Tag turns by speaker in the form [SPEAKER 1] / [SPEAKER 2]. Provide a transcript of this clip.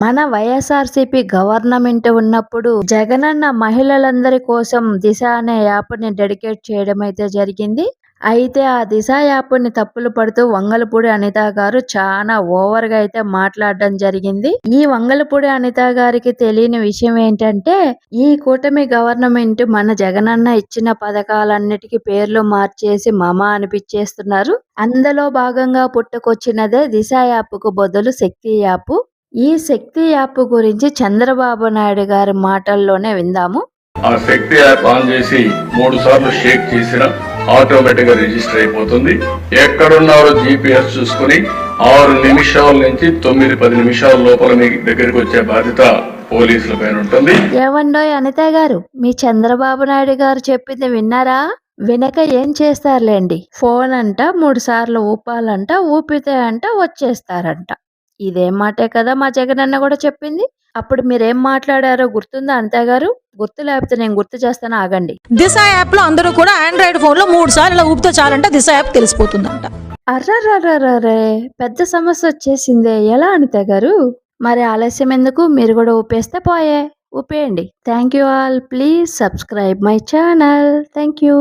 [SPEAKER 1] మన వైఎస్ఆర్సీపీ గవర్నమెంట్ ఉన్నప్పుడు జగనన్న మహిళలందరి కోసం దిశ అనే యాప్ని డెడికేట్ చేయడం అయితే జరిగింది. అయితే ఆ దిశ యాప్ని తప్పులు పడుతూ వంగలపూడి అనిత గారు చాలా ఓవర్గా అయితే మాట్లాడడం జరిగింది. ఈ వంగలపూడి అనిత గారికి తెలియని విషయం ఏంటంటే ఈ కూటమి గవర్నమెంట్ మన జగనన్న ఇచ్చిన పథకాలన్నిటికీ పేర్లు మార్చేసి మమ అనిపించేస్తున్నారు. అందులో భాగంగా పుట్టుకొచ్చినదే దిశ యాప్కు బదులు శక్తి యాప్. ఈ శక్తి యాప్ గురించి చంద్రబాబు నాయుడు గారి మాటల్లోనే విందాము.
[SPEAKER 2] ఆ శక్తి యాప్ ఆన్ చేసి మూడు సార్లు షేక్ చేసిన ఆటోమేటిక్గా రిజిస్టర్ అయిపోతుంది. ఎక్కడున్నారో జీపీఎస్ చూసుకుని ఆరు నిమిషాల నుంచి తొమ్మిది పది నిమిషాల లోపల మీ దగ్గరికి వచ్చే బాధ్యత పోలీసుల పైన ఉంటుంది.
[SPEAKER 1] ఏవండోయ్ అనిత గారు మీ చంద్రబాబు నాయుడు గారు చెప్పింది విన్నారా? వినక ఏం చేస్తారులేండి. ఫోన్ అంట మూడు సార్లు ఊపాలంట ఊపితే అంట వచ్చేస్తారంట. ఇదేం మాటే కదా మా జగనన్న కూడా చెప్పింది. అప్పుడు మీరేం మాట్లాడారో గుర్తుందా అనిత గారు? గుర్తు లేకపోతే నేను గుర్తు చేస్తాను ఆగండి.
[SPEAKER 3] దిశ యాప్లో అందరూ కూడా ఆండ్రాయిడ్ ఫోన్లో మూడు సార్లు ఇలా ఊపితే చాలంటే దిశ యాప్ తెలిసిపోతుందంట.
[SPEAKER 1] అర్రర్రర్రరే పెద్ద సమస్య వచ్చేసిందే. ఎలా అనిత గారు? మరి ఆలస్యం ఎందుకు? మీరు కూడా ఊపేస్తే పోయే. ఊపేయండి. Thank you all. Please subscribe my channel. Thank you.